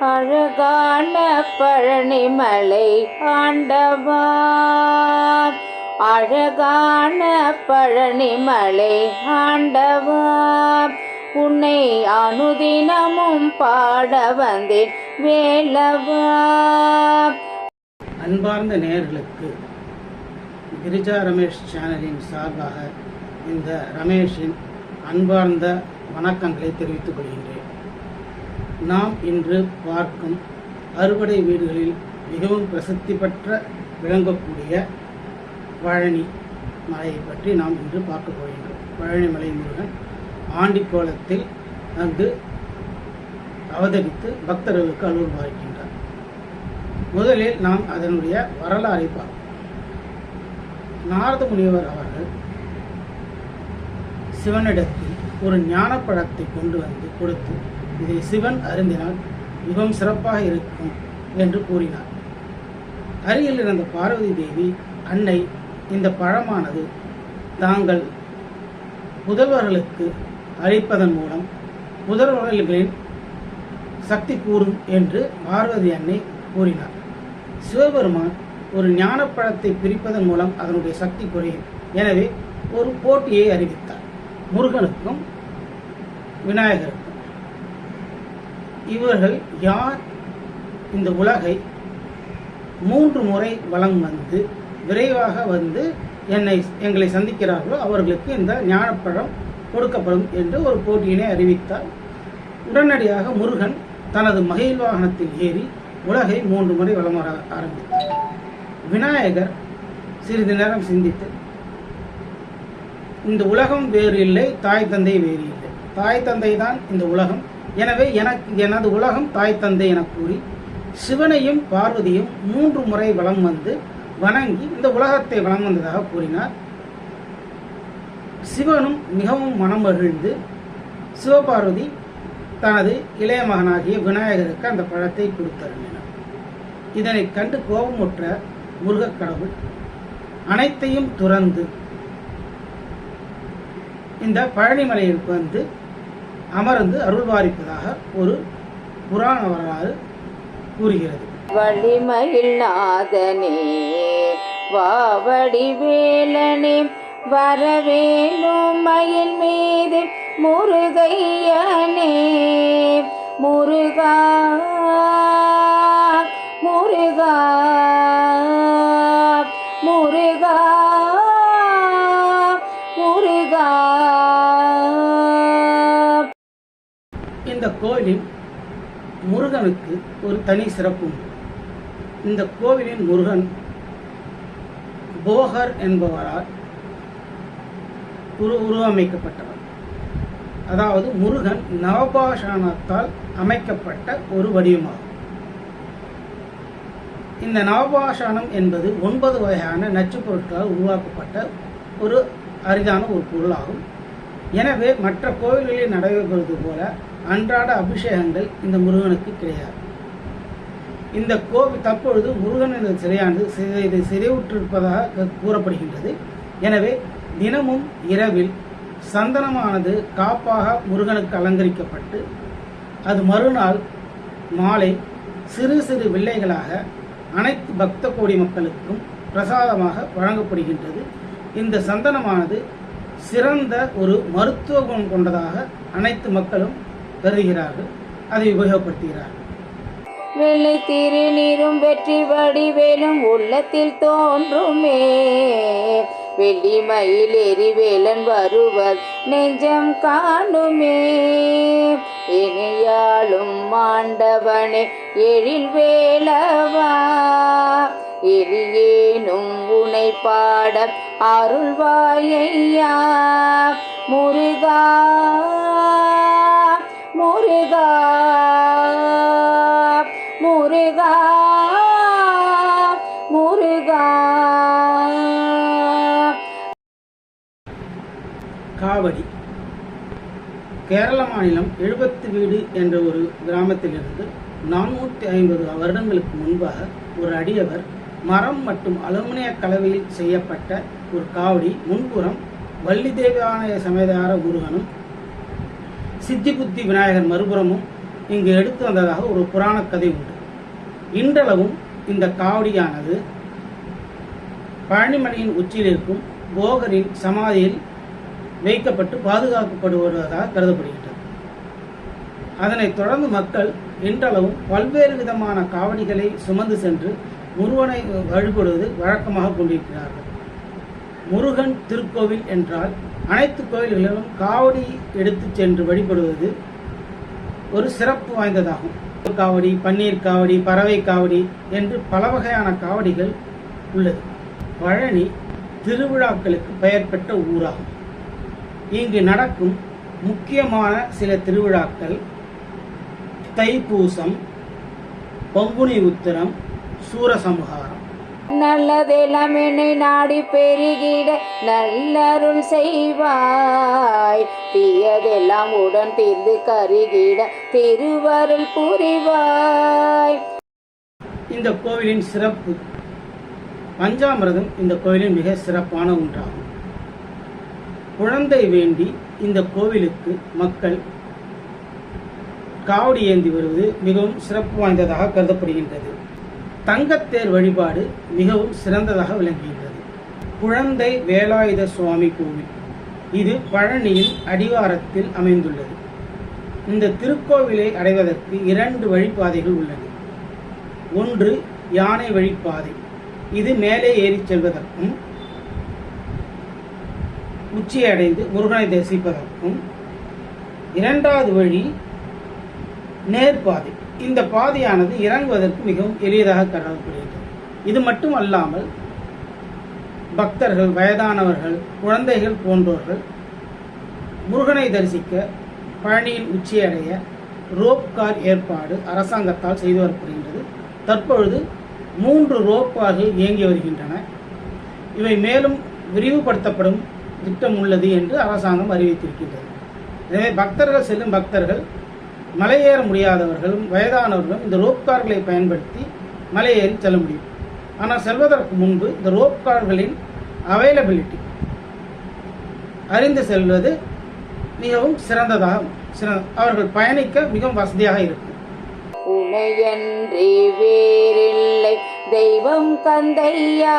அழகான பழனிமலை ஆண்டவா அழகான பழனிமலை ஆண்டவா உன்னை அனுதினமும் பாட வந்தேன் வேலவா அன்பார்ந்த நேர்களுக்கு கிரிஜா ரமேஷ் சேனலின் சார்பாக இந்த ரமேஷின் அன்பார்ந்த வணக்கங்களை தெரிவித்துக் கொள்கின்றேன். நாம் இன்று பார்க்கும் அறுவடை வீடுகளில் மிகவும் பிரசித்தி பெற்ற விளங்கக்கூடிய பழனி மலையை பற்றி நாம் இன்று பார்க்க போகின்றோம். பழனி மலை முருகன் ஆண்டிக்கோலத்தில் அங்கு அவதரித்து பக்தர்களுக்கு அலுவல் பார்க்கின்றார் முதலில் நாம் அதனுடைய வரலாறை பார்ப்போம். நாரத முனிவர் அவர்கள் சிவனிடத்தில் ஒரு ஞானப்பழத்தை கொண்டு வந்து கொடுத்து இதை சிவன் அருந்தினால் மிகவும் சிறப்பாக இருக்கும் என்று கூறினார். அருகில் இருந்த பார்வதி தேவி அன்னை இந்த பழமானது தாங்கள் புதல்வர்களுக்கு அளிப்பதன் மூலம் புதல்வர்களின் சக்தி கூறும் என்று பார்வதி அன்னை கூறினார். சிவபெருமான் ஒரு ஞானப்பழத்தை பிரிப்பதன் மூலம் அதனுடைய சக்தி குறையும். எனவே ஒரு போட்டியை அறிவித்தார். முருகனுக்கும் விநாயகருக்கும் இவர்கள் யார்? இந்த உலகை மூன்று முறை வளம் வந்து விரைவாக வந்து என்னை எங்களை சந்திக்கிறார்களோ அவர்களுக்கு இந்த ஞானப்பழம் கொடுக்கப்படும் என்று ஒரு போட்டியினை அறிவித்தார். உடனடியாக முருகன் தனது மகிழ் வாகனத்தில் ஏறி உலகை மூன்று முறை வலம் வர ஆரம்பித்தார். விநாயகர் சிறிது நேரம் சிந்தித்து இந்த உலகம் வேறு இல்லை தாய் தந்தை வேறு இல்லை. தாய் தந்தை தான் இந்த உலகம். எனவே எனக்கு எனது உலகம் தாய் தந்தை என கூறி சிவனையும் பார்வதியும் மூன்று முறை வலம் வந்து வணங்கி இந்த உலகத்தை வலம் வந்ததாக கூறினார். சிவனும் மிகவும் மனம் மகிழ்ந்து சிவபார்வதி தனது இளைய மகனாகிய விநாயகருக்கு அந்த பழத்தை கொடுத்தருந்தினார் இதனை கண்டு கோபமுற்ற முருகக் கடவுள் அனைத்தையும் துறந்து இந்த பழனிமலையிற்கு வந்து அமர்ந்து அருள்வாரிப்பதாக ஒரு புராண வரலாறு கூறுகிறது. வள்ளிமயில் நாதனே வாவடி வேலனே மயில் மீது முருகையனே முருகா இந்த கோயிலின் முருகனுக்கு ஒரு தனி சிறப்பு உண்டு. இந்த கோவிலின் முருகன் போகர் என்பவரால் உரு உருவமைக்கப்பட்டவர். அதாவது முருகன் நவபாஷாணத்தால் அமைக்கப்பட்ட ஒரு வடிவமாகும். இந்த நவபாஷாணம் என்பது ஒன்பது வகையான நச்சுப் பொருட்களால் உருவாக்கப்பட்ட ஒரு அரிதான ஒரு பொருளாகும். எனவே மற்ற கோவில்களில் நடைபெறுவது போல அன்றாட அபிஷேகங்கள் இந்த முருகனுக்கு கிடையாது. இந்த கோவில் தற்பொழுது முருகன் சிறையானது சிலையானது சிதை கூறப்படுகின்றது. எனவே தினமும் இரவில் சந்தனமானது காப்பாக முருகனுக்கு அலங்கரிக்கப்பட்டு அது மறுநாள் மாலை சிறு சிறு வில்லைகளாக அனைத்து பக்த கோடி மக்களுக்கும் பிரசாதமாக வழங்கப்படுகின்றது. இந்த சந்தனமானது சிறந்த ஒரு மருத்துவ குணம் கொண்டதாக அனைத்து மக்களும் கருதுகிறார்கள் அதை உபயோகப்படுத்துகிறார்கள். வெள்ளை திருநீரும் வெற்றி வடிவேலும் உள்ளத்தில் தோன்றுமே. வெள்ளி மயில் எரிவேலன் வருவர் நெஞ்சம் காணுமே. இனியாளும் மாண்டவனே எழில் வேலவா. எரியேனும் உனை பாட அருள்வாயையா. முருகா காவடி. கேரள மாநிலம் எழுபத்து வீடு என்ற ஒரு கிராமத்திலிருந்து நானூற்றி ஐம்பது வருடங்களுக்கு முன்பாக ஒரு அடியவர் மரம் மற்றும் அலுமினிய கலவையில் செய்யப்பட்ட ஒரு காவடி முன்புறம் வள்ளி தேவாலய சமேதார முருகனும் சித்தி புத்தி விநாயகர் மறுபுறமும் இங்கு எடுத்து வந்ததாக ஒரு புராண கதை உண்டு. இன்றளவும் இந்த காவடியானது பழனிமலையின் உச்சியில் இருக்கும் போகரின் சமாதியில் வைக்கப்பட்டு பாதுகாக்கப்படுவதாக கருதப்படுகின்றது. அதனைத் தொடர்ந்து மக்கள் இன்றளவும் பல்வேறு விதமான காவடிகளை சுமந்து சென்று முருகனை வழிபடுவது வழக்கமாக கொண்டிருக்கிறார்கள். முருகன் திருக்கோவில் என்றால் அனைத்து கோவில்களிலும் காவடி எடுத்து சென்று வழிபடுவது ஒரு சிறப்பு வாய்ந்ததாகும். காவடி பன்னீர் காவடி பறவை காவடி என்று பல வகையான காவடிகள் உள்ளது. பழனி திருவிழாக்களுக்கு பெயர் பெற்ற ஊராகும். இங்கு நடக்கும் முக்கியமான சில திருவிழாக்கள் தைப்பூசம் பங்குனி உத்திரம் சூரசம்ஹாரம். நல்லதெல்லாம் என்னை நாடி பெருகிட நல்லருள் செய்வாய். தீயதெல்லாம் உடன் தீர்ந்து கருகிட திருவருள் புரிவாய். இந்த கோவிலின் சிறப்பு பஞ்சாமிரதம் இந்த கோவிலின் மிக சிறப்பான ஒன்றாகும். குழந்தை வேண்டி இந்த கோவிலுக்கு மக்கள் காவடி ஏந்தி வருவது மிகவும் சிறப்பு வாய்ந்ததாக கருதப்படுகின்றது. தங்கத்தேர் வழிபாடு மிகவும் சிறந்ததாக விளங்குகின்றது. குழந்தை வேலாயுத சுவாமி கோவில் இது பழனியில் அடிவாரத்தில் அமைந்துள்ளது. இந்த திருக்கோவிலை அடைவதற்கு இரண்டு வழிப்பாதைகள் உள்ளன. ஒன்று யானை வழிப்பாதை இது மேலே ஏறிச் செல்வதற்கும் உச்சியை அடைந்து முருகனை தரிசிப்பதற்கும் இரண்டாவது வழி நேர்பாதை. இந்த பாதையானது இறங்குவதற்கு மிகவும் எளியதாக கருதப்படுகிறது. இது மட்டும் அல்லாமல் பக்தர்கள் வயதானவர்கள் குழந்தைகள் போன்றோர்கள் முருகனை தரிசிக்க பழனியின் உச்சியடைய ரோப் கார் ஏற்பாடு அரசாங்கத்தால் செய்து வரப்படுகின்றது. தற்பொழுது மூன்று ரோப் கார்கள் இயங்கி வருகின்றன. இவை மேலும் விரிவுபடுத்தப்படும் திட்டம் உள்ளது என்று அரசாங்கம் அறிவித்திருக்கின்றது. எனவே பக்தர்கள் செல்லும் பக்தர்கள் மலையேற முடியாதவர்களும் வயதானவர்களும் இந்த ரோப் கார்களை பயன்படுத்தி மலையேறி செல்ல முடியும். ஆனால் செல்வதற்கு முன்பு இந்த ரோப் கார்களின் அவைலபிலிட்டி அறிந்து செல்வது மிகவும் சிறந்ததாக சிறந்த அவர்கள் பயணிக்க மிகவும் வசதியாக இருக்கும். வேறில்லை. தெய்வம் கந்தையா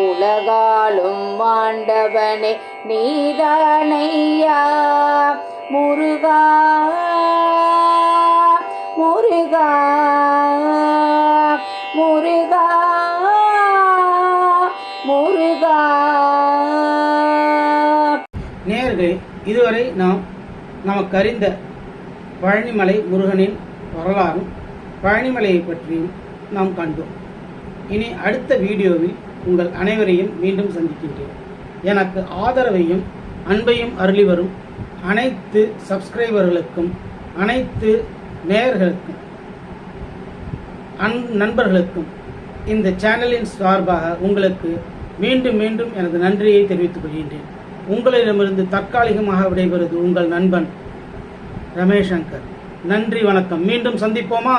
உலகாலும் மாண்டவனே நீதானையா? முருகா முருகா முருகா முருகா. நேர்களே இதுவரை நாம் நமக்கு அறிந்த பழனிமலை முருகனின் வரலாறும் பழனிமலையை பற்றியும் நாம் கண்டோம். இனி அடுத்த வீடியோவில் உங்கள் அனைவரையும் மீண்டும் சந்திக்கின்றேன். எனக்கு ஆதரவையும் அன்பையும் அருளி வரும் அனைத்து சப்ஸ்கிரைபர்களுக்கும் அனைத்து நேயர்களுக்கும் அன் நண்பர்களுக்கும் இந்த சேனலின் சார்பாக உங்களுக்கு மீண்டும் மீண்டும் எனது நன்றியை தெரிவித்துக் கொள்கின்றேன். உங்களிடமிருந்து தற்காலிகமாக விடைபெறுவது உங்கள் நண்பன் ரமேஷங்கர் நன்றி வணக்கம். மீண்டும் சந்திப்போமா?